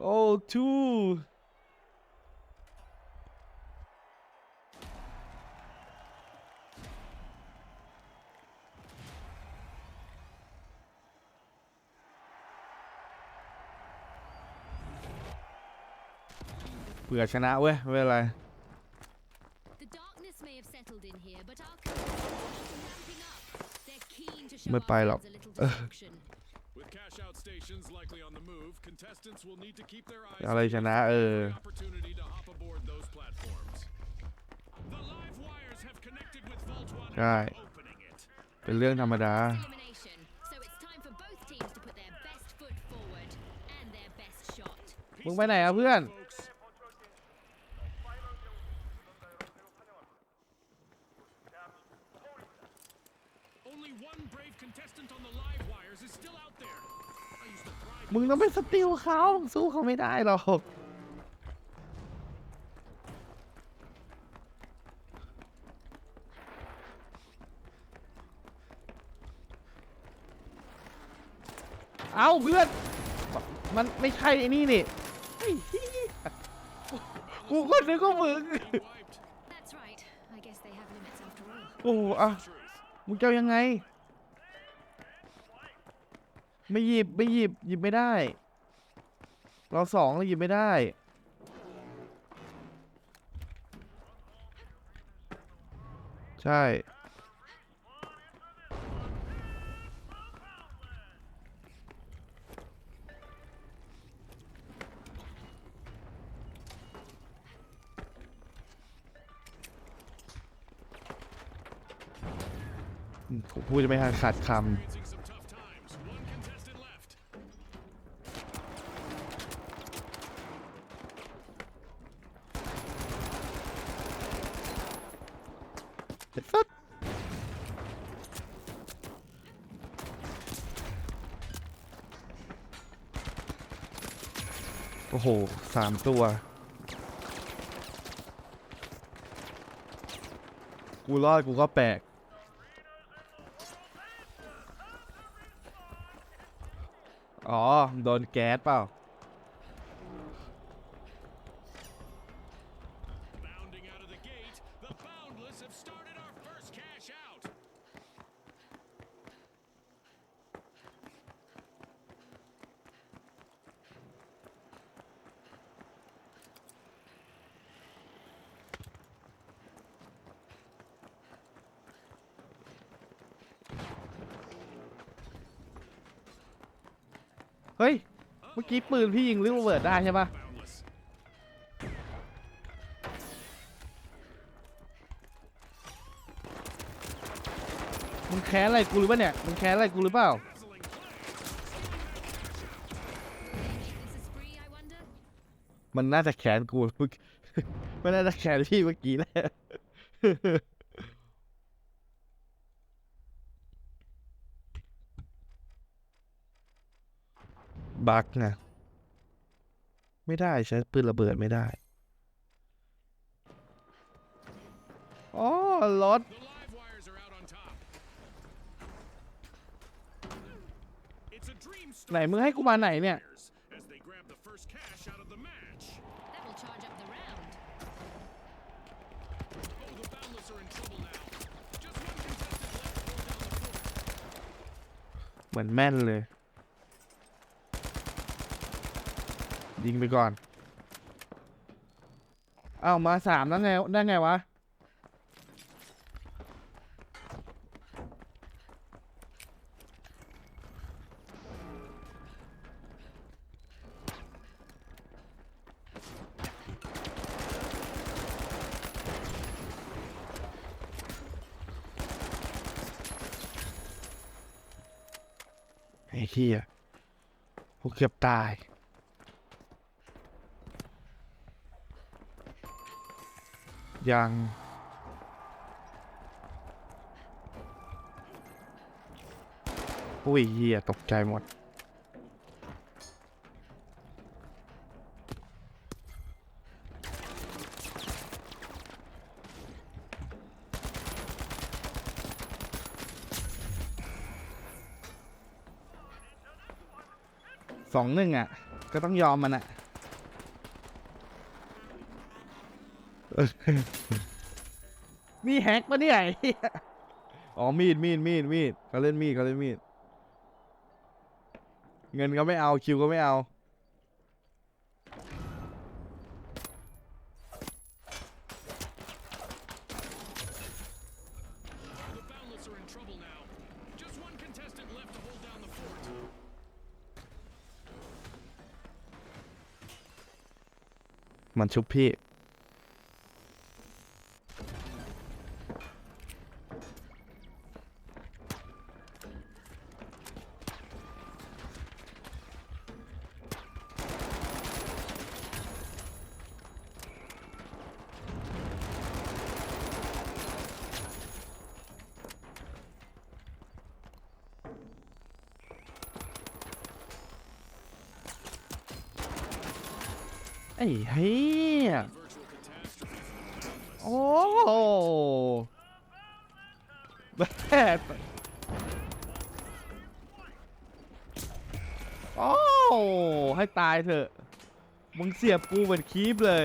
โอ้ทูเผื่อชนะเว้ยไม่เป็นไร The darkness may have settled in here, but our commanders are ramping up. They're keen to show ไม่ our ไปหรอก friends a little destruction. With cash out stations likely on the move, contestants will need to keep their eyes อะไรชนะเออ for the opportunity to hop aboard those platforms. The live wires have connected with Vault One and Right. are opening it. เป็นเรื่องธรรมดา Elimination. So it's time for both teams to put their best foot forward and their best shot. มึงไปไหนอะเพื่อน ต้องไปสติลเขาสู้เขาไม่ได้หรอกเอาเพื่อน มันไม่ใช่ไอ้นี่นี่ไอ้เหี้ยกูก็นึกว่ามึง wiped. That's right. I guess they have limits after all. โอ้โหอะ Truth. มึงจะเอายังไง ไม่หยิบไม่หยิบหยิบไม่ได้ เราสองเราหยิบไม่ได้ใช่ ผมพูดจะไม่ทันขาดค Experiencing some tough times. One contestant left. สัดโอ้โหสามตัว กูรอดกูก็แปลกอ๋อ โดนแก๊สเปล่า เฮ้ย เมื่อกี้ปืนพี่ยิงลูกระเบิดได้ใช่ปะมึงแค้นอะไรกูหรือเปล่าเนี่ย มึงแค้นอะไรกูหรือเปล่า มันน่าจะแค้นกูเมื่อกี้มันน่าจะแค้นพี่เมื่อกี้แหละ บักนะไม่ได้ใช้ปืนระเบิดไม่ได้อ๋อรถไหนมึงให้กูมาไหนเนี่ย เหมือนแม่นเลย ยิงไปก่อน เอ้ามาสามแล้วไงได้ไงวะ ไอ้เหี้ยกูเกือบตาย ยังอุ้ยเหี้ยตกใจหมด สองหนึ่งอะ ก็ต้องยอมมันอะ นี่แฮกปะเนี่ยไอ้เหี้ยอ๋อมีดมีดมีดมีดเขาเล่นมีดเขาเล่นมีด เงินก็ไม่เอาคิวก็ไม่เอา The Boundless are in trouble now. Just one contestant left to hold down the fort. มันชุบพี่ ไอ้เฮียโอ้โหแบบโอ้ให้ตายเถอะ มึงเสียบกูเหมือนคีบเลย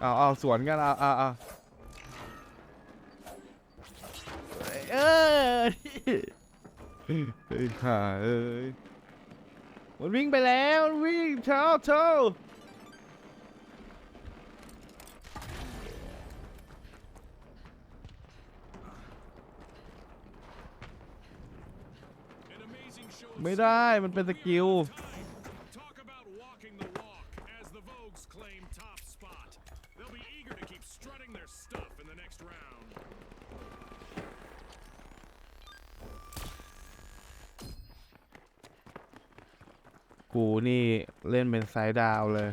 เอาเอาสวนกันเอาเอาเอาเออ เฮ้ยห่าเอ้ยมันวิ่งไปแล้วมันวิ่งเช้าเช้าไม่ได้มันเป็นสกิล กูนี่เล่นเป็นไซด์ดาวเลย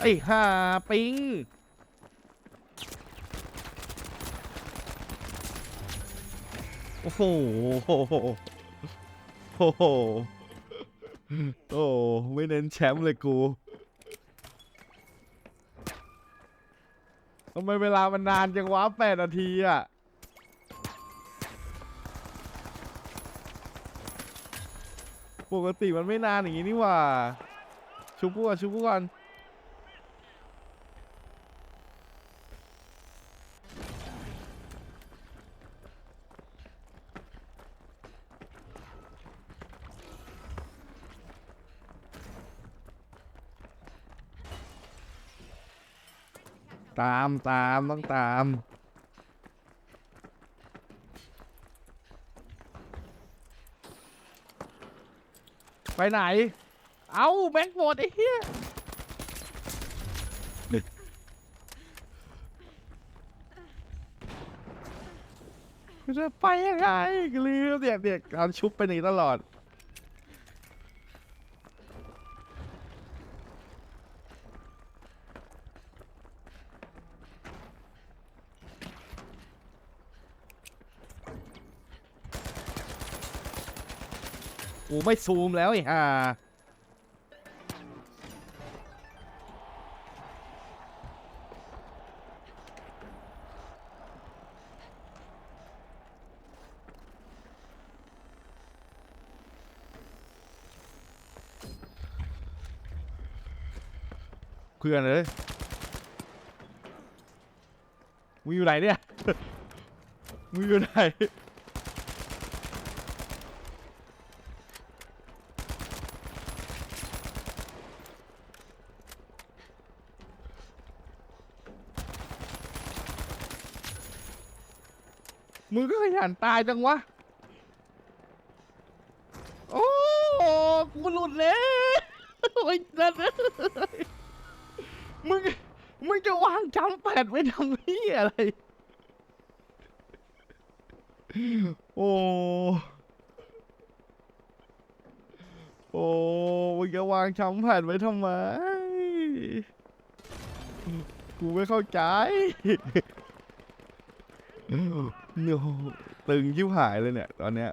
ไอ้ห่าปิงโอ้โหโอ้โหโอ้โหโอ้ไม่เน้นแชมป์เลยกูทำไมเวลามันนานจังวะแปดนาทีอะ ปกติมันไม่นานอย่างนี้นี่หว่า ชุบพวกชุบพวกกันตามตามต้องตาม ไปไหน เอาแบงค์หมดไอ้เหี้ยจะไปยังไงลืมเด็กเด็กการชุบไปหนีตลอด กูไม่ซูมแล้วไอ้ห่าเพื่อนเลยมึงอยู่ไหนเนี่ยมึงอยู่ไหน ยันตายจังวะ โอ้กูหลุดแล้วโอ้ยนั่นมึง มึงจะวางจำแปดไว้ทำนี่อะไร โอ้ โอ้ มึงจะวางจำแผ่นไว้ทำไม กูไม่เข้าใจ เนื้อตึงยิ้วหายเลยเนี่ย ตอนเนี้ย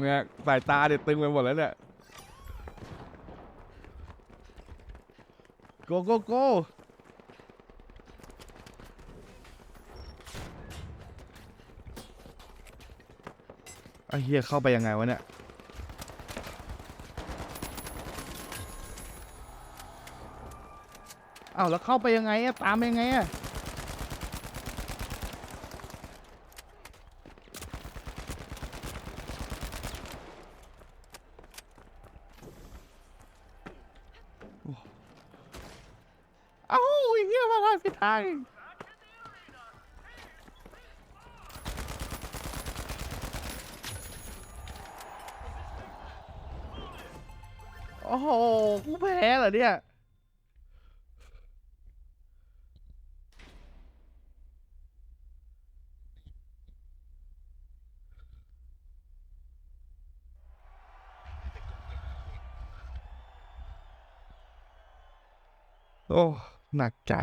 เนี่ยสายตาเด็ดตึงไปหมดแล้วเนี่ยโกโกโกไอเฮียเข้าไปยังไงวะเนี่ย อ้าวแล้วเข้าไปยังไงอะตามไปยังไงอะโอ้เอ้าไอ้เหี้ยมาทางผิดทางอีกโอ้โหกูแพ้เหรอเนี่ย โอ้ หนักใจ